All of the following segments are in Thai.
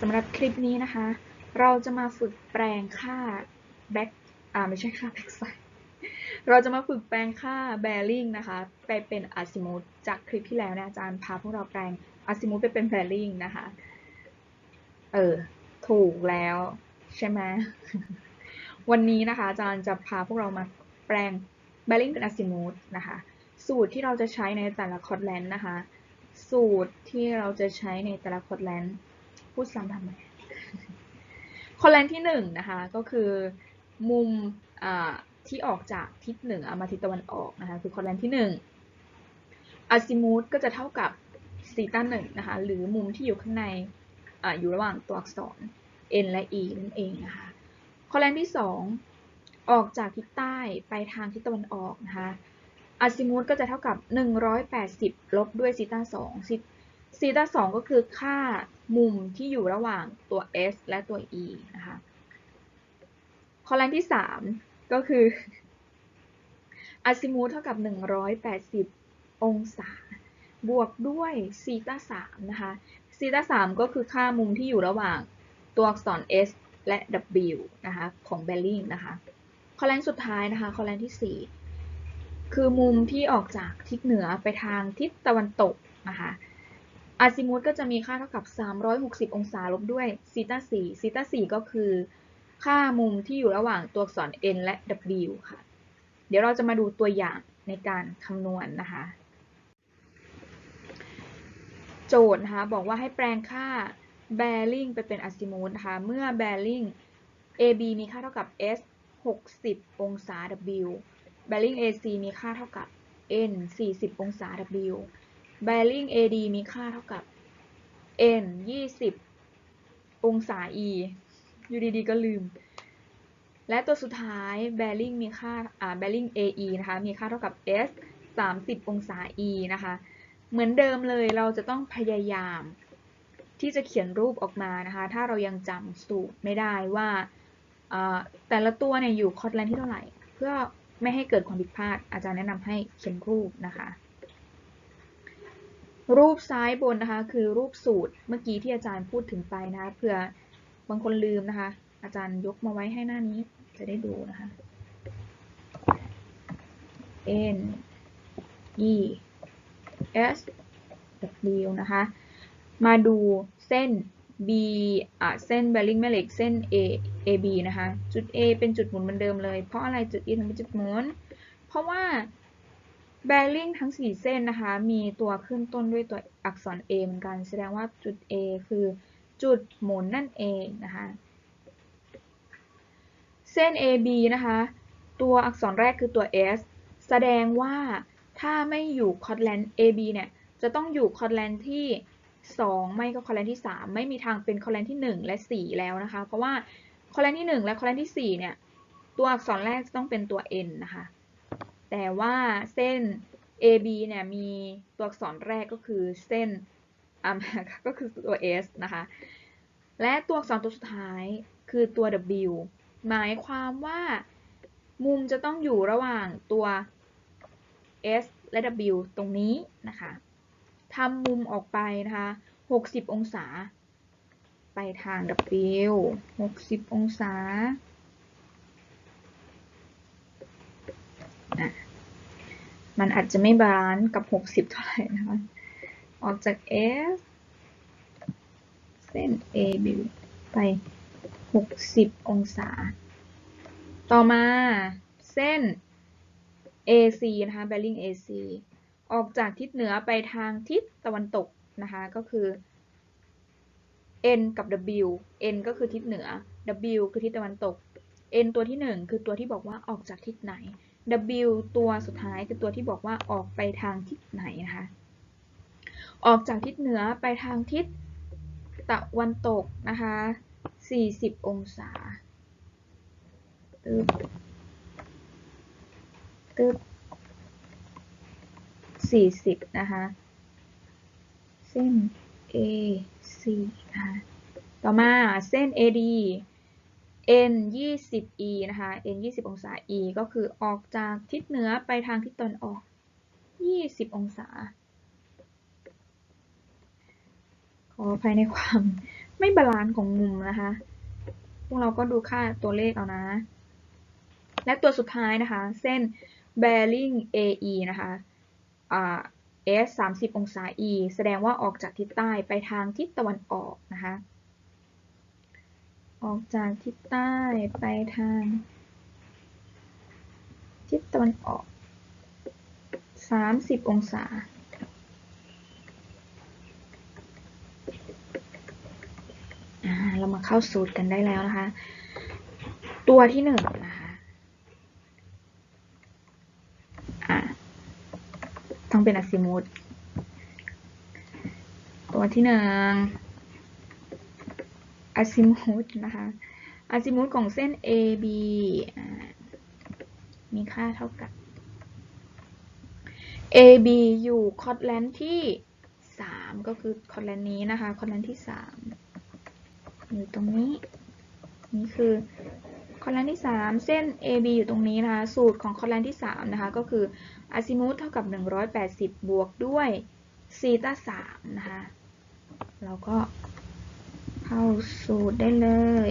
สำหรับคลิปนี้นะคะ เราจะมาฝึกแปลงค่า back อ่าไม่ใช่ค่า back side เราจะมาฝึกแปลงค่า bearing นะคะ ไปเป็น azimuth จากคลิปที่แล้วนี่ยอาจารย์พาพวกเราแปลง azimuth ไปเป็น bearing นะคะ เออ ถูกแล้วใช่ไหมวันนี้นะคะ อาจารย์จะพาพวกเรามาแปลง bearing เป็น azimuth นะคะ สูตรที่เราจะใช้ในแต่ละคอร์ดแลนด์นะคะ สูตรที่เราจะใช้ในแต่ละคอร์ดแลนด์ พูดซ้ำทำไมคอร์ดแลนด์ที่หนึ่งนะคะก็คือมุมที่ออกจากทิศเหนือมาทิศตะวันออกนะคะคือคอร์ดแลนด์ที่หนึ่งอาซิมูธก็จะเท่ากับซีต้าหนึ่งนะคะหรือมุมที่อยู่ข้างในออยู่ระหว่างตัวอักษร n และ e นั่นเองนะคะคอร์ดแลนด์ที่สองออกจากทิศใต้ไปทางทิศตะวันออกนะคะอาซิมูธก็จะเท่ากับ 180 ลบด้วยซีต้า2 ซีตา2ก็คือค่ามุมที่อยู่ระหว่างตัว s และตัว e นะคะคอลันที่ 3 ก็คืออาซิมูธเท่ากับ 180 องศา บวกด้วยซีตา3นะคะซีตา3ก็คือค่ามุมที่อยู่ระหว่างตัวอักษร s และ w นะคะของเบลลิงนะคะคอลันสุดท้ายนะคะคอลันที่ 4 คือมุมที่ออกจากทิศเหนือไปทางทิศตะวันตกนะคะ อาซิมูธก็จะมีค่าเท่ากับ 360 องศาลบด้วยซีตา4ซีตา4ก็คือ ค่ามุมที่อยู่ระหว่างตัวอักษร n และ w ค่ะ เดี๋ยวเราจะมาดูตัวอย่างในการคำนวณนนะคะ โจทย์นะคะบอกว่าให้แปลงค่า bearing ไปเป็นอาซิมูธนะคะ เมื่อ bearing AB มีค่าเท่ากับ s 60 องศา w bearing AC มีค่าเท่ากับ n 40 องศา w bearing AD มีค่าเท่ากับ n 20 องศา e อยู่ดีๆก็ลืม และตัวสุดท้าย bearing มีค่าอ่า bearing AE นะคะ มีค่าเท่ากับ s 30 องศา e นะคะ เหมือนเดิมเลยเราจะต้องพยายามที่จะเขียนรูปออกมานะคะ ถ้าเรายังจำสูตรไม่ได้ว่าแต่ละตัวเนี่ยอยู่คอร์ดแลนที่เท่าไหร่ เพื่อไม่ให้เกิดความผิดพลาดอาจารย์แนะนำให้เขียนรูปนะคะ รูปซ้ายบนนะคะ คือรูปสูตรเมื่อกี้ที่อาจารย์พูดถึงไปนะเผื่อบางคนลืมนะคะ อาจารย์ยกมาไว้ให้หน้านี้จะได้ดูนะคะ n e s w นะคะ มาดูเส้น b อะเส้น bearing แม่เหล็กเส้น a a b นะคะ จุด a เป็นจุดหมุนเหมือนเดิมเลย เพราะอะไรจุด e ถึงเป็นจุดหมุน เพราะว่า bearing ทั้ง 4 เส้นนะคะ มีตัวขึ้นต้นด้วยตัวอักษร a เหมือนกัน แสดงว่าจุด a คือจุดหมุนนั่นเองนะคะ เส้น AB นะคะ ตัวอักษรแรกคือตัว S แสดงว่าถ้าไม่อยู่คอร์ดแลนด์ AB เนี่ย จะต้องอยู่คอร์ดแลนด์ที่ 2 ไม่ก็คอร์แลนด์ที่ 3 ไม่มีทางเป็นคอร์แลนด์ที่ 1 และ 4 แล้วนะคะ เพราะว่าคอร์แลนด์ที่ 1 และคอร์แลนด์ที่ 4 เนี่ย ตัวอักษรแรกจะต้องเป็นตัว N นะคะ แต่ว่าเส้น AB เนี่ยมีตัวอักษรแรกก็คือเส้นก็คือตัว S นะคะ และตัวอักษรตัวสุดท้ายคือตัว W หมายความว่ามุมจะต้องอยู่ระหว่างตัว S และ W ตรงนี้นะคะทำมุมออกไปนะคะ 60 องศา ไปทาง W 60 องศานะ มันอาจจะไม่บาลานซ์กับ 60 เท่าไหร่นะคะ ออกจาก S เส้น AB ไป 60 องศา ต่อมาเส้น AC นะคะ bearing AC ออกจากทิศเหนือไปทางทิศตะวันตกนะคะ ก็คือ N กับ W N ก็คือทิศเหนือ W คือทิศตะวันตก N ตัวที่ 1 คือตัวที่บอกว่าออกจากทิศไหน W ตัวสุดท้ายคือตัวที่บอกว่าออกไปทางทิศไหนนะคะ ออกจากทิศเหนือไปทางทิศตะวันตกนะคะ 40 องศา ตึ๊บตึ๊บ40 นะคะ เส้น AC นะคะต่อมาเส้น AD N 20 E นะคะ N 20 องศา E ก็คือออกจากทิศเหนือไปทางทิศตะวันออก 20 องศา ขออภัยในความไม่บาลานซ์ของมุมนะคะ พวกเราก็ดูค่าตัวเลขเอานะ และตัวสุดท้ายนะคะ เส้น bearing AE นะคะอ่า S 30 องศา E แสดงว่าออกจากทิศใต้ไปทางทิศตะวันออกนะคะ ออกจากทิศใต้ไปทาง ทิศตะวันออก 30 องศาอ่าเรามาเข้าสูตรกันได้แล้วนะคะ ตัวที่หนึ่งนะคะต้องเป็นอะซิมูดตัวที่หนึ่ง อะซิมูดนะคะอะซิมูดของเส้น AB มีค่าเท่ากับ AB อยู่คอร์ดแลนด์ที่ 3 ก็คือคอร์ดแลนด์นี้นะคะคอร์ดแลนด์ที่ 3 อยู่ตรงนี้ นี่คือคอร์ดแลนด์ที่ 3 เส้น AB อยู่ตรงนี้นะคะสูตรของคอร์ดแลนด์ที่ 3 นะคะ ก็คืออาซิมูธเท่ากับ 180 บวกด้วยซีตา3นะคะ เราก็ เข้าสูตรได้เลย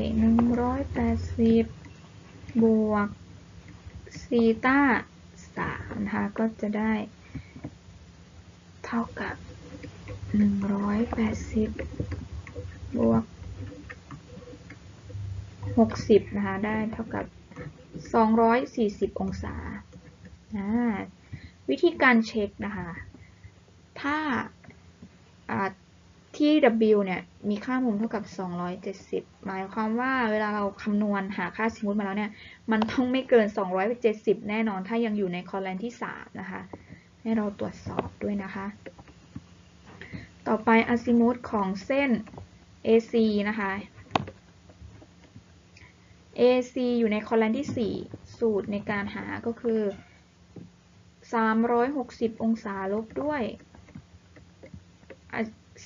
180 บวกซีตา3นะคะ ก็จะได้ เท่ากับ 180 บวก 60 นะคะ ได้เท่ากับ 240 องศาอ่าวิธีการเช็คนะคะ ถ้า ที่ W เนี่ยมีค่ามุมเท่ากับ 270 หมายความว่าเวลาเราคำนวณหาค่าสมมติมาแล้วเนี่ย มันต้องไม่เกิน 270 แน่นอนถ้ายังอยู่ในคอลัมน์ที่ 3 นะคะ ให้เราตรวจสอบด้วยนะคะ ต่อไปอะซิมุธของเส้น AC นะคะ AC อยู่ในคอลัมน์ที่ 4 สูตรในการหาก็คือ 360 องศาลบด้วย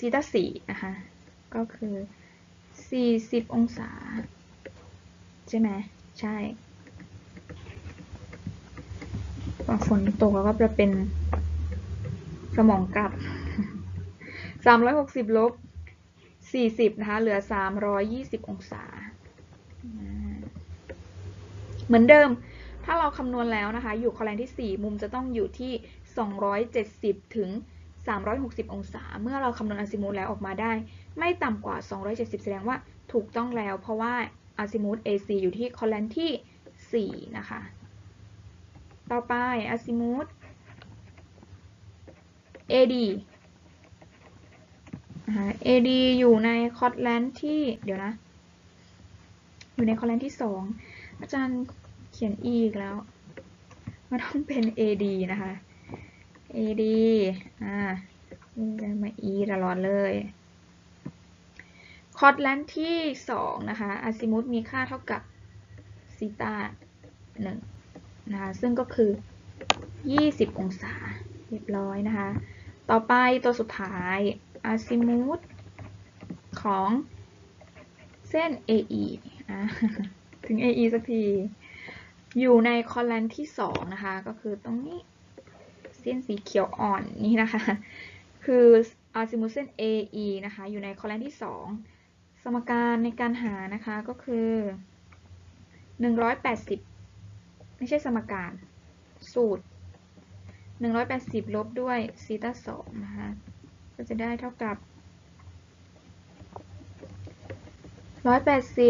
ซีตา4นะคะ ก็คือ40องศา ใช่ไหมใช่พอฝนตกแล้วก็จะเป็นสมองกลับ360ลบ40นะคะ เหลือ320องศา เหมือนเดิม ถ้าเราคำนวณแล้วนะคะ อยู่คอลัมน์ที่4มุมจะต้องอยู่ที่270ถึง 360 องศา เมื่อเราคำนวณอาซิมูธแล้วออกมาได้ ไม่ต่ำกว่า 270 แสดงว่าถูกต้องแล้ว เพราะว่าอาซิมูธ AC อยู่ที่คอลัมน์ที่ 4 นะคะ ต่อไปอาซิมูธ AD นะคะ AD อยู่ในคอร์ดแลนด์ที่ เดี๋ยวนะ อยู่ในคอร์ดแลนด์ที่ 2 อาจารย์เขียน E อีกแล้ว มันต้องเป็น AD นะคะ AD อ่าจะมา E ตลอดเลยคอร์ดแลนที่ 2 นะคะอาซิมุธมีค่าเท่ากับซีตา1นะคะซึ่งก็คือ 20 องศาเรียบร้อยนะคะ ต่อไปตัวสุดท้ายอาซิมุธของเส้น AE อะถึง AE สักที อยู่ในคอลัมน์ที่ 2 นะคะ ก็คือตรงนี้ เส้นสีเขียวอ่อนนี่นะคะ คืออาซิมุเส้น AE นะคะ อยู่ในคอลัมน์ที่ 2 สมการในการหานะคะก็คือ 180 ไม่ใช่สมการสูตร 180 ลบด้วยซีตา2นะคะ ก็จะได้เท่ากับ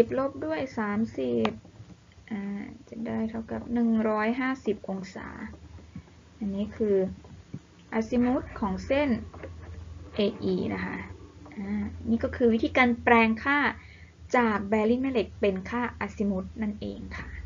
180 ลบด้วย 30 อ่า จะได้เท่ากับ 150 องศา อันนี้คืออาซิมุธของเส้น AE นะคะอ่านี่ก็คือวิธีการแปลงค่าจากแบริ่งแม่เหล็กเป็นค่าอาซิมุธนั่นเองค่ะ